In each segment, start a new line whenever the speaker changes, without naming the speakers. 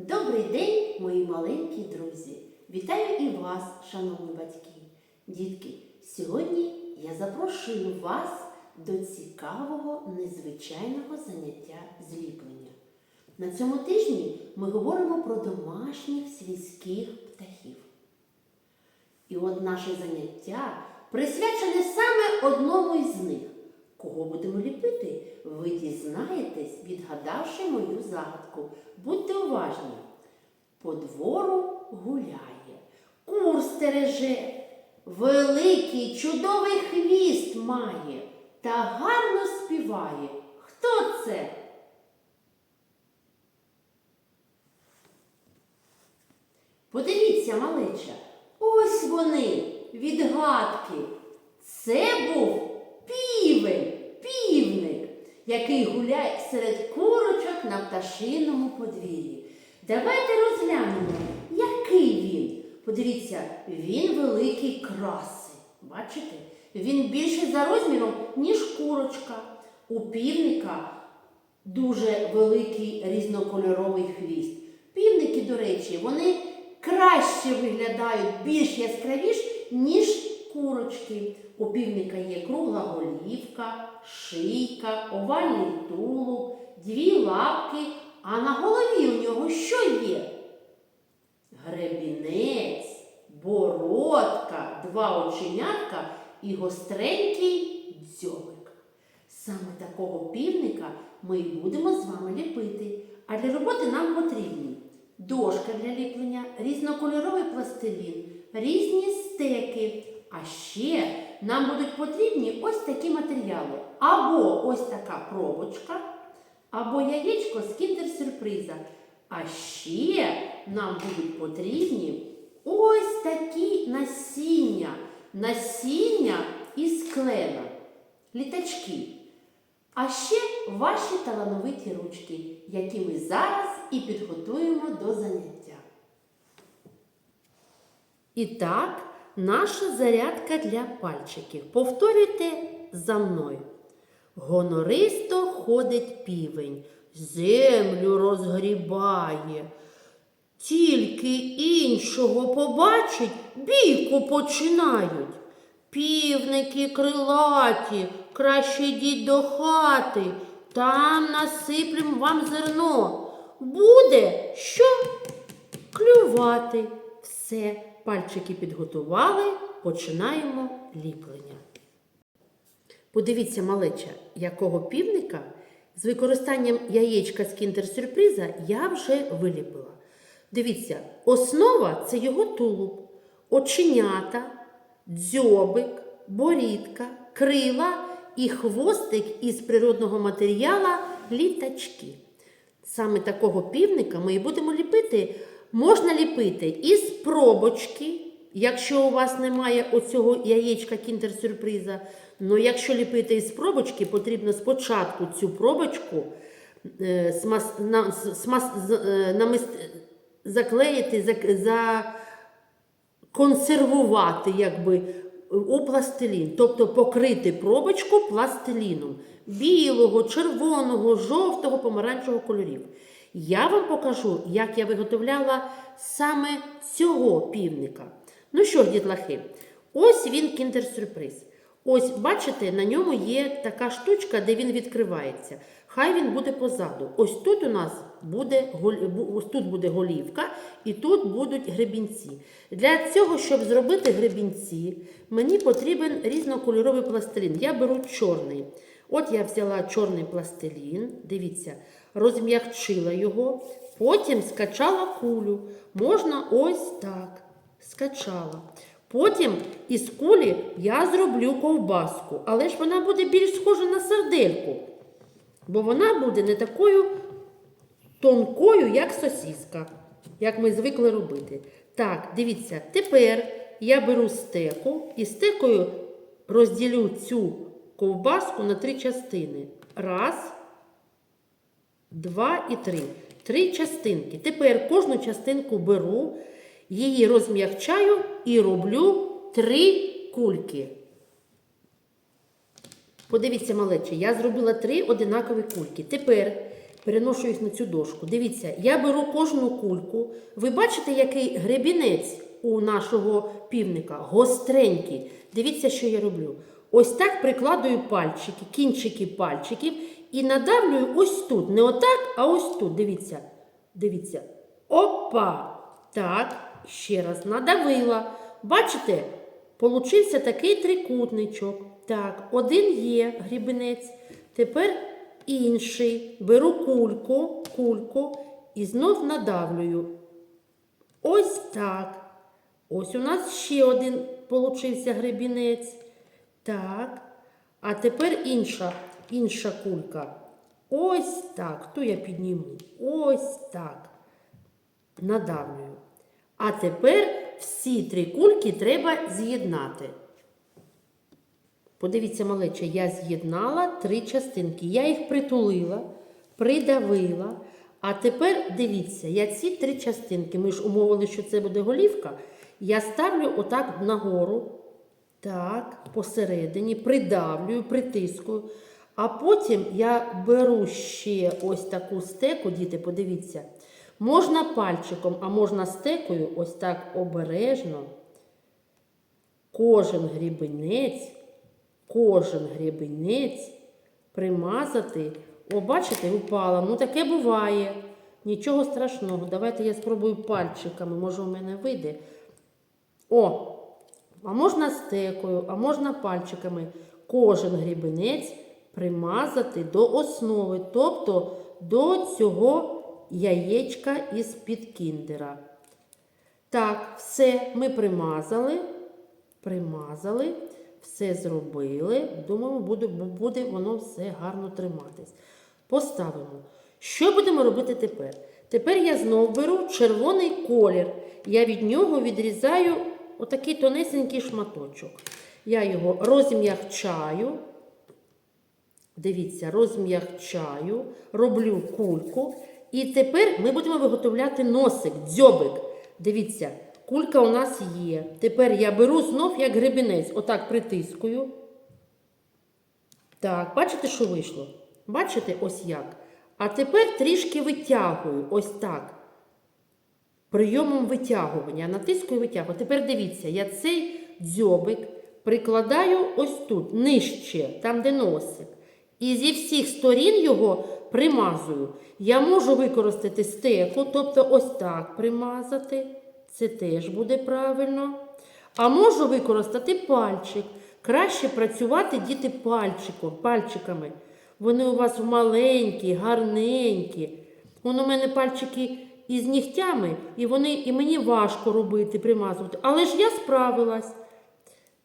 Добрий день, мої маленькі друзі! Вітаю і вас, шановні батьки. Дітки, сьогодні я запрошую вас до цікавого, незвичайного заняття зліплення. На цьому тижні ми говоримо про домашніх сільських птахів. І от наше заняття присвячене саме одному із них. Кого будемо ліпити, ви дізнаєтесь, відгадавши мою загадку. Будьте уважні. По двору гуляє, кур стереже, великий чудовий хвіст має та гарно співає. Хто це? Подивіться, малеча, ось вони, відгадки. Це був який гуляє серед курочок на пташиному подвір'ї. Давайте розглянемо, який він. Подивіться, він великий краси. Бачите? Він більший за розміром, ніж курочка. У півника дуже великий різнокольоровий хвіст. Півники, до речі, вони краще виглядають більш яскравіш, ніж курочки. У півника є кругла голівка, шийка, овальний тулуб, дві лапки, а на голові у нього що є? Гребінець, бородка, два оченятка і гостренький дзьобик. Саме такого півника ми і будемо з вами ліпити. А для роботи нам потрібні дошка для ліплення, різнокольоровий пластилін, різні стеки. А ще нам будуть потрібні ось такі матеріали. Або ось така пробочка, або яєчко з кіндер-сюрприза. А ще нам будуть потрібні ось такі насіння. Насіння із клена, літачки. А ще ваші талановиті ручки, які ми зараз і підготуємо до заняття. І так, наша зарядка для пальчиків. Повторюйте за мною. Гонористо ходить півень, землю розгрібає. Тільки іншого побачить, бійку починають. Півники крилаті, краще йдіть до хати, там насиплем вам зерно. Буде що клювати. Все, пальчики підготували, починаємо ліплення. Подивіться, малеча, якого півника з використанням яєчка з кіндер-сюрприза я вже виліпила. Дивіться, основа це його тулуб, оченята, дзьобик, борідка, крила і хвостик із природного матеріала літачки. Саме такого півника ми і будемо ліпити. Можна ліпити із пробочки, якщо у вас немає оцього яєчка кіндер-сюрприза. Ну, якщо ліпити із пробочки, потрібно спочатку цю пробочку е, смас, на, смас, е, намис- заклеїти, зак- законсервувати якби, у пластилін, тобто покрити пробочку пластиліном білого, червоного, жовтого, помаранчевого кольорів. Я вам покажу, як я виготовляла саме цього півника. Ну що дітлахи, ось він кіндер-сюрприз. Ось, бачите, на ньому є така штучка, де він відкривається. Хай він буде позаду. Ось тут у нас буде, ось тут буде голівка і тут будуть гребінці. Для цього, щоб зробити гребінці, мені потрібен різнокольоровий пластилін. Я беру чорний. От я взяла чорний пластилін, дивіться, розм'якчила його, потім скачала кулю. Можна ось так. Скачала. Потім із кулі я зроблю ковбаску, але ж вона буде більш схожа на сардельку, бо вона буде не такою тонкою, як сосіска, як ми звикли робити. Так, дивіться, тепер я беру стеку і стекою розділю цю ковбаску на три частини. Раз, два і три. Три частинки. Тепер кожну частинку беру, її розм'якчаю і роблю три кульки. Подивіться, малече, я зробила три одинакові кульки. Тепер переношу їх на цю дошку. Дивіться, я беру кожну кульку. Ви бачите, який гребінець у нашого півника? Гостренький. Дивіться, що я роблю. Ось так прикладую пальчики, кінчики пальчиків і надавлюю ось тут. Не отак, а ось тут. Дивіться. Дивіться. Опа! Так, ще раз надавила. Бачите? Получився такий трикутничок. Так, один є грібенець. Тепер інший. Беру кульку, кульку і знов надавлюю. Ось так. Ось у нас ще один получився гребінець. Так. А тепер інша, інша кулька. Ось так. Ту я підніму. Ось так. Надавлюю. А тепер всі три кульки треба з'єднати. Подивіться, малече, я з'єднала три частинки. Я їх притулила, придавила. А тепер дивіться, я ці три частинки, ми ж умовили, що це буде голівка. Я ставлю отак нагору, так, посередині, придавлюю, притискую. А потім я беру ще ось таку стеку, діти, подивіться. Можна пальчиком, а можна стекою, ось так обережно. Кожен грібенець, кожен грібенець примазати. О, бачите, упала. Ну таке буває. Нічого страшного. Давайте я спробую пальчиками, може у мене вийде. О, а можна стекою, а можна пальчиками. Кожен грібенець примазати до основи, тобто до цього яєчка із-під кіндера. Так, все ми примазали, примазали, все зробили. Думаю, буде, буде воно все гарно триматись. Поставимо. Що будемо робити тепер? Tепер я знову беру червоний колір. Я від нього відрізаю отакий тонесенький шматочок. Я його розм'ягчаю. Дивіться, розм'ягчаю, роблю кульку. І тепер ми будемо виготовляти носик, дзьобик. Дивіться, кулька у нас є. Тепер я беру знов як гребінець, отак притискую. Так, бачите, що вийшло? Бачите, ось як? А тепер трішки витягую, ось так. Прийомом витягування. Натискую витягую. Тепер дивіться, я цей дзьобик прикладаю ось тут, нижче, там, де носик. І зі всіх сторін його примазую. Я можу використати стеку, тобто ось так примазати. Це теж буде правильно. А можу використати пальчик. Краще працювати діти пальчиком, пальчиками. Вони у вас маленькі, гарненькі. Вон у мене пальчики із нігтями, і вони, і мені важко робити, примазувати. Але ж я справилась.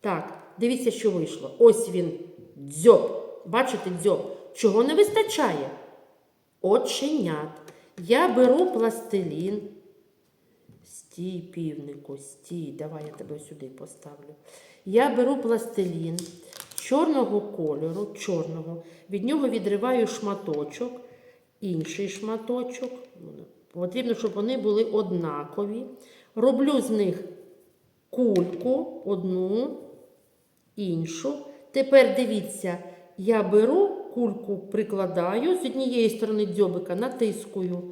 Так, дивіться, що вийшло. Ось він дзьоб. Бачите, дзьоб. Чого не вистачає? Оченят. Я беру пластилін. Стій, півнику, стій. Давай я тебе сюди поставлю. Я беру пластилін чорного кольору, чорного. Від нього відриваю шматочок, інший шматочок. Потрібно, щоб вони були однакові. Роблю з них кульку, одну, іншу. Тепер дивіться, я беру кульку, прикладаю з однієї сторони дзьобика, натискую.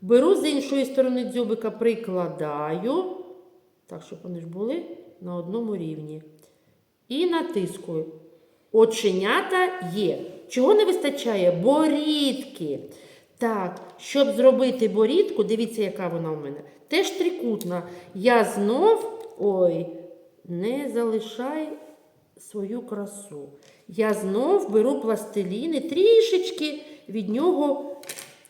Беру з іншої сторони дзьобика, прикладаю. Так, щоб вони ж були на одному рівні. І натискую. Оченята є. Чого не вистачає? Борідки. Так, щоб зробити борідку, дивіться, яка вона у мене. Теж трикутна. Я знов, ой, не залишай свою красу. Я знов беру пластилін і трішечки від нього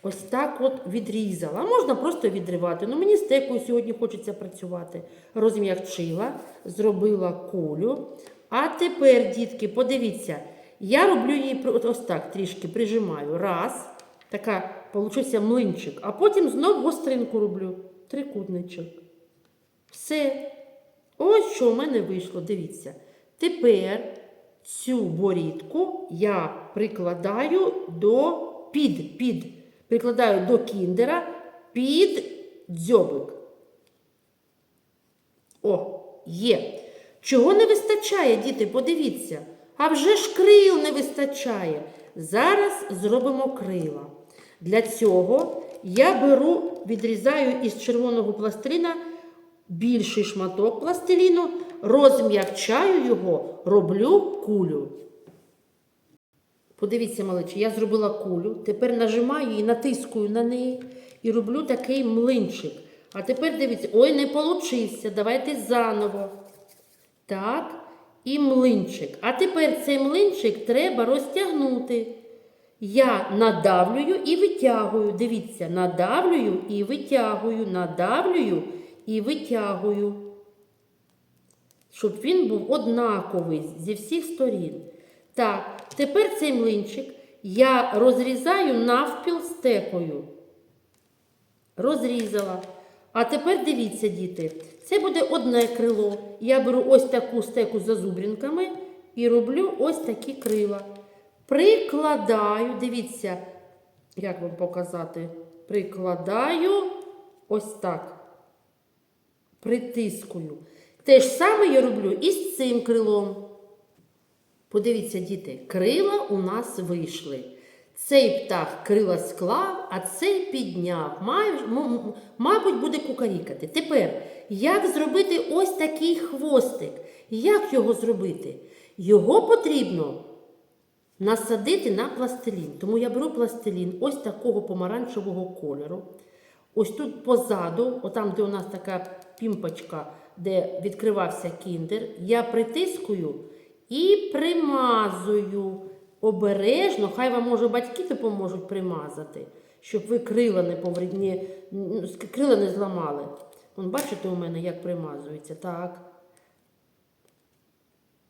ось так от відрізала. Можна просто відривати. Ну, мені з текою сьогодні хочеться працювати. Розм'ягчила, зробила кулю. А тепер, дітки, подивіться, я роблю її ось так трішки прижимаю. Раз. Така, получився млинчик. А потім знов гостринку роблю. Трикутничок. Все. Ось що у мене вийшло. Дивіться. Тепер цю борідку я прикладаю до під, під, прикладаю до кіндера під дзьобик. О, є. Чого не вистачає, діти? Подивіться. А вже ж крил не вистачає. Зараз зробимо крила. Для цього я беру, відрізаю із червоного пластиліна більший шматок пластиліну, розм'якчаю його, роблю кулю. Подивіться, малечі, я зробила кулю, тепер нажимаю і натискую на неї і роблю такий млинчик. А тепер дивіться, ой, не получився. Давайте заново. Так, і млинчик. А тепер цей млинчик треба розтягнути. Я надавлюю і витягую. Дивіться, надавлюю і витягую, надавлюю і витягую. Щоб він був однаковий зі всіх сторін. Так, тепер цей млинчик я розрізаю навпіл стекою. Розрізала. А тепер дивіться, діти, це буде одне крило. Я беру ось таку стеку з зазубрінками і роблю ось такі крила. Прикладаю, дивіться, як вам показати? Прикладаю ось так. Притискую. Те ж саме я роблю і з цим крилом. Подивіться, діти, крила у нас вийшли. Цей птах крила склав, а цей підняв. Мабуть, буде кукарікати. Тепер, як зробити ось такий хвостик? Як його зробити? Його потрібно насадити на пластилін. Тому я беру пластилін ось такого помаранчевого кольору. Ось тут позаду, отам, де у нас така пімпочка, де відкривався кіндер, я притискую і примазую обережно. Хай вам, може, батьки допоможуть примазати, щоб ви крила не повредні, крила не зламали. Вон, бачите у мене, як примазується. Так.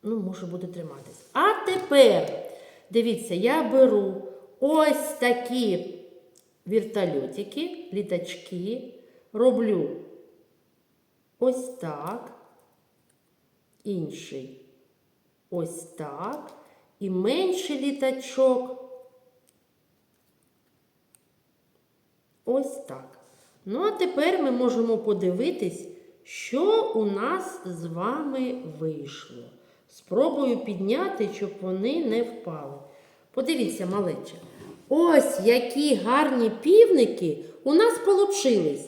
Ну, може буде триматись. А тепер, дивіться, я беру ось такі вертольотики, літачки, роблю ось так, інший ось так, і менший літачок ось так. Ну, а тепер ми можемо подивитись, що у нас з вами вийшло. Спробую підняти, щоб вони не впали. Подивіться, малече. Ось які гарні півники у нас получились.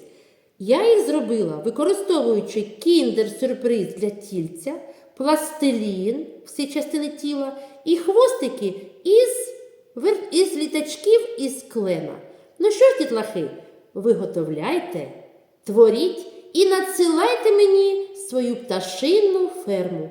Я їх зробила, використовуючи кіндер-сюрприз для тільця, пластилін, всі частини тіла, і хвостики із, із літачків із клена. Ну що ж, дітлахи, виготовляйте, творіть і надсилайте мені свою пташинну ферму.